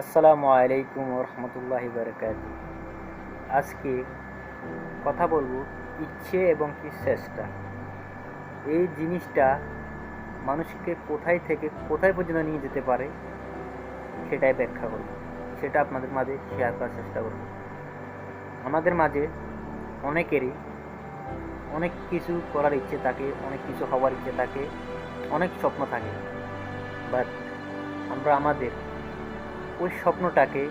আসসালামু আলাইকুম রহমতুল্লাহি বারকাত। আজকে কথা বলব ইচ্ছে এবং কি চেষ্টা। এই জিনিসটা মানুষকে কোথায় থেকে কোথায় পর্যন্ত নিয়ে যেতে পারে সেটাই ব্যাখ্যা করব। সেটা আপনাদের মাঝে শেয়ার করার চেষ্টা করব। আমাদের মাঝে অনেকেরই অনেক কিছু করার ইচ্ছে থাকে, অনেক কিছু হওয়ার ইচ্ছে থাকে, অনেক স্বপ্ন থাকে। বাট আমরা আমাদের ওই স্বপ্নটাকে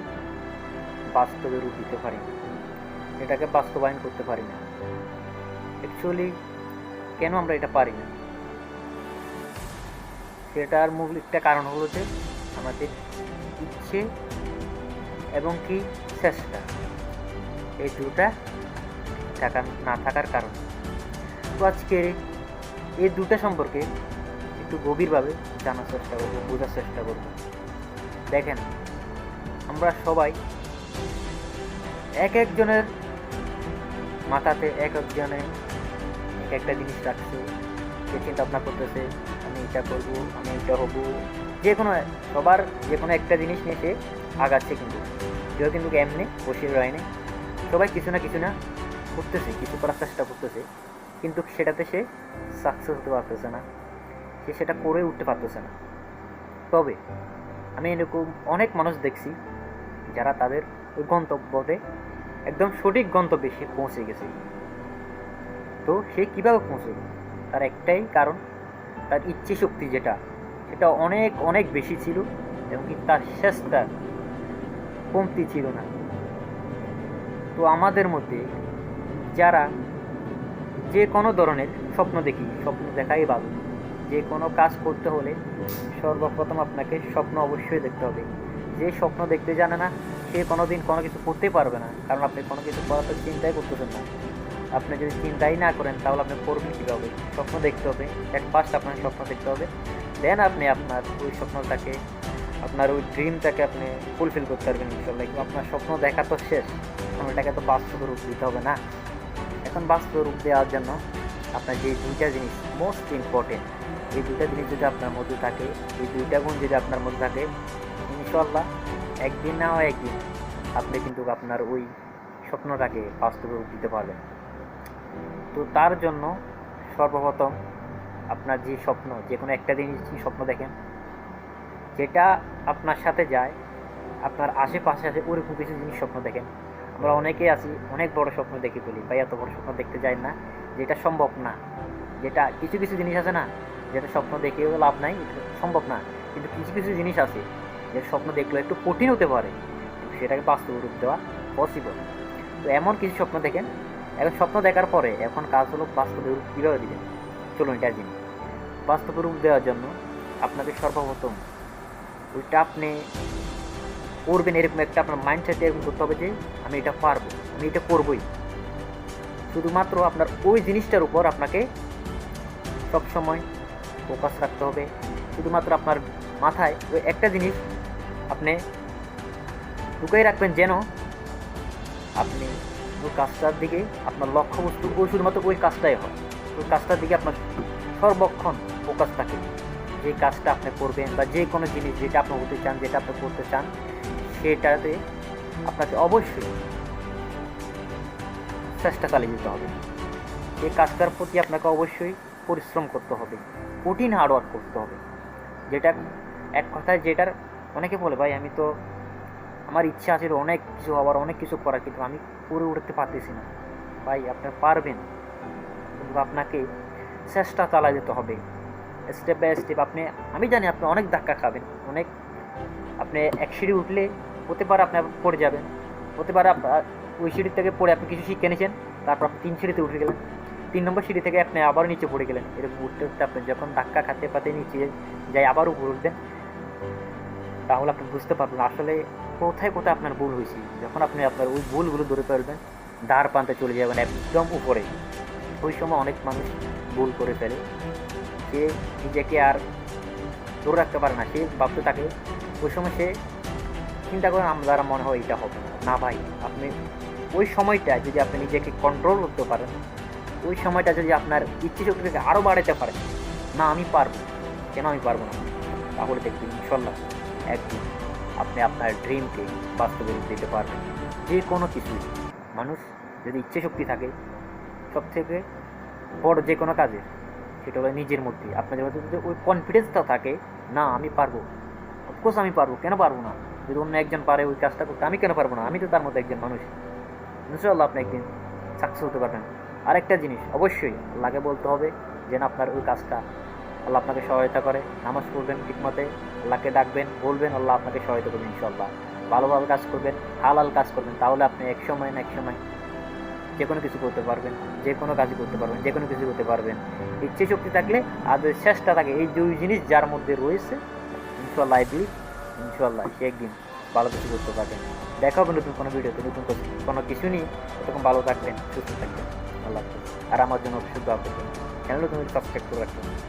বাস্তবে রূপ দিতে পারি। না এটাকে বাস্তবায়ন করতে পারি না। অ্যাকচুয়ালি কেন আমরা এটা পারি না? সেটার মূল একটা কারণ হলো যে আমাদের ইচ্ছে এবং কি চেষ্টা, এই দুটা থাকা না থাকার কারণ। তো আজকে এই দুটা সম্পর্কে একটু গভীরভাবে জানার চেষ্টা করব, বোঝার চেষ্টা করব। দেখেন আমরা সবাই এক একজনের মাথাতে এক একজনে এক একটা জিনিস রাখছে, সে চিন্তা ভাবনা করতেছে, আমি এটা করব, আমি এটা হব। যে কোনো সবার যে কোনো একটা জিনিস নিয়ে সে আগাচ্ছে কিন্তু। কেউ কিন্তু এমনি বসে রয়নি সবাই কিছু না কিছু না করতেছে, কিছু করার চেষ্টা করতেছে, কিন্তু সেটাতে সে সাকসেস হতে পারতেছে না। সে সেটা করে উঠতে পারতেছে না। তবে আমি এরকম অনেক মানুষ দেখছি যারা তাদের গন্তব্যতে একদম সঠিক গন্তব্যে সে পৌঁছে গেছে। তো সে কীভাবে পৌঁছবে? তার একটাই কারণ, তার ইচ্ছে শক্তি যেটা, সেটা অনেক অনেক বেশি ছিল এবং কি তার শেষটা কমতি ছিল না। তো আমাদের মধ্যে যারা যে কোনো ধরনের স্বপ্ন দেখি, স্বপ্ন দেখাই ভালো। যে কোনো কাজ করতে হলে সর্বপ্রথম আপনাকে স্বপ্ন অবশ্যই দেখতে হবে। যে স্বপ্ন দেখতে জানে না, সে কোনো দিন কোনো কিছু করতে পারবে না। কারণ আপনি কোনো কিছু করার তো চিন্তাই করতেছেন না। আপনি যদি চিন্তাই না করেন, তাহলে আপনি করবেন কীভাবে? স্বপ্ন দেখতে হবে এক ফার্স্ট আপনার স্বপ্ন দেখতে হবে দেন আপনি আপনার ওই স্বপ্নটাকে, আপনার ওই ড্রিমটাকে আপনি ফুলফিল করতে পারবেন ইনশাল্লাহ। আপনার স্বপ্ন দেখা তো শেষ এখন ওটাকে তো বাস্তব রূপ দিতে হবে না। এখন বাস্তব রূপ দেওয়ার জন্য আপনার যে দুইটা জিনিস মোস্ট ইম্পর্টেন্ট এই দুইটা জিনিস যদি আপনার মধ্যে থাকে, এই দুইটা গুণ যদি আপনার মধ্যে থাকে, ইনশাল্লাহ একদিন না হয় একদিন আপনি কিন্তু আপনার ওই স্বপ্নটাকে বাস্তবে দিতে পারবেন। তো তার জন্য সর্বপ্রথম আপনার যে স্বপ্ন, যে কোনো একটা জিনিস স্বপ্ন দেখেন, যেটা আপনার সাথে যায়, আপনার আশেপাশে আছে ওরকম কিছু জিনিস স্বপ্ন দেখেন। আমরা অনেকেই আছি, অনেক বড় স্বপ্ন দেখে ফেলি বা এত বড় স্বপ্ন দেখতে যাই না, যেটা সম্ভব না। যেটা কিছু কিছু জিনিস আছে না, যেটা স্বপ্ন দেখেও লাভ নাই সম্ভব না। কিন্তু কিছু কিছু জিনিস আছে যে স্বপ্ন দেখলে একটু কঠিন হতে পারে, সেটাকে বাস্তব রূপ দেওয়া পসিবল তো এমন কিছু স্বপ্ন দেখেন। এখন স্বপ্ন দেখার পরে এখন কাজ হলো বাস্তব রূপ কীভাবে দিবেন? চলুন এটা জিনিস বাস্তব রূপ দেওয়ার জন্য আপনাকে সর্বপ্রথম ওইটা আপনি করবেন এরকম একটা আপনার মাইন্ডসেট এরকম করতে হবে যে আমি এটা পারব, আমি এটা করবই। শুধুমাত্র আপনার ওই জিনিসটার উপর আপনাকে সবসময় ফোকাস রাখতে হবে। শুধুমাত্র আপনার মাথায় ওই একটা জিনিস আপনি ঢুকাই রাখবেন যেন আপনি ওই কাজটার দিকে আপনার লক্ষ্যবস্তু ওই শুধুমাত্র ওই কাজটাই হয়। ওই কাজটার দিকে আপনার সর্বক্ষণ ফোকাস থাকে। যে কাজটা আপনি করবেন বা যে কোনো জিনিস যেটা আপনি হতে চান, যেটা আপনি করতে চান, সেটাতে আপনাকে অবশ্যই চেষ্টা চালিয়ে যেতে হবে। এই কাজটার প্রতি আপনাকে অবশ্যই পরিশ্রম করতে হবে। কঠিন হার্ডওয়ার্ক করতে হবে। যেটা এক কথায় যেটার অনেকে বলে, ভাই, আমি তো, আমার ইচ্ছা আছে অনেক কিছু হওয়ার, অনেক কিছু করার, কিন্তু আমি করে উঠতে পারতেছি না। ভাই আপনি পারবেন। কিন্তু আপনাকে চেষ্টা চালা যেতে হবে। স্টেপ বাই স্টেপ আপনি, আমি জানি আপনি অনেক ধাক্কা খাবেন, অনেক। আপনি এক সিঁড়ি উঠলে হতে পারে আপনি পড়ে যাবেন, হতে পারে আপনার ওই সিঁড়ি থেকে পড়ে আপনি কিছু শিখে নিয়েছেন, তারপর আপনি তিন সিঁড়িতে উঠে গেলেন। তিন নম্বর সিঁড়ি থেকে আপনি আবার নিচে পড়ে গেলেন। এরকম উঠতে উঠতে আপনি যখন ধাক্কা খাতে পাতে নিচে যাই, আবার উপর উঠবেন। তাহলে আপনি বুঝতে পারবেন আসলে কোথায় কোথায় আপনার ভুল হয়েছে। যখন আপনি আপনার ওই ভুলগুলো ধরে ফেলবেন, দ্বার প্রান্তে চলে যাবেন একদম উপরে। ওই সময় অনেক মানুষ ভুল করে ফেলে। সে নিজেকে আর ধরে রাখতে পারে না। সে ভাবতে থাকে, ওই সময় সে চিন্তা করেন আমার মনে হয় এটা হবে না। ভাই, আপনি ওই সময়টা যদি আপনি নিজেকে কন্ট্রোল করতে পারেন, ওই সময়টা যদি আপনার ইচ্ছে শক্তিকে আরও বাড়াতে পারেন, না আমি পারব, কেন আমি পারব না? তাহলে দেখবেন, ইনশাল্লাহ। একদিন আপনি আপনার ড্রিমকে বাস্তবে রূপ দিতে পারবেন। যে কোনো কিছুই। মানুষ যদি ইচ্ছে শক্তি থাকে সব থেকে বড় যে কোনো কাজে, সেটা হলো নিজের মধ্যে। আপনার যদি ওই কনফিডেন্সটা থাকে, না, আমি পারব। অফকোর্স আমি পারব। কেন পারব না? যদি অন্য একজন পারে ওই কাজটা করতে, আমি কেন পারব না? আমি তো তার মধ্যে একজন মানুষ। ইনশাল্লাহ আপনি একদিন সাকসেস হতে পারবেন। আরেকটা জিনিস, অবশ্যই আল্লাহকে বলতে হবে যে না, আপনার ওই কাজটা আল্লাহ আপনাকে সহায়তা করে। নামাজ পড়বেন ঠিকমতে, আল্লাহকে ডাকবেন, বলবেন, আল্লাহ আপনাকে সহায়তা করবেন ইনশাল্লাহ ভালোভাবে কাজ করবেন, হালাল কাজ করবেন, তাহলে আপনি এক সময় না এক সময় যে কোনো কিছু করতে পারবেন, যে কোনো কাজই করতে পারবেন, যে কোনো কিছু করতে পারবেন। ইচ্ছে শক্তি থাকলে আর চেষ্টা থাকে, এই দুই জিনিস যার মধ্যে রয়েছে ইনশাল্লাহ আই বিলিভ ইনশাল্লাহ সে একদিন ভালো কিছু করতে পারবেন দেখা হবে নতুন কোনো ভিডিওতে, নতুন কোনো- কিছু নিয়ে। তখন ভালো থাকবেন, সুস্থ থাকবেন। আল্লাহ। আর আমার জন্য দোয়া করবেন। চ্যানেলও তুমি সাবস্ক্রাইব করে রাখবেন।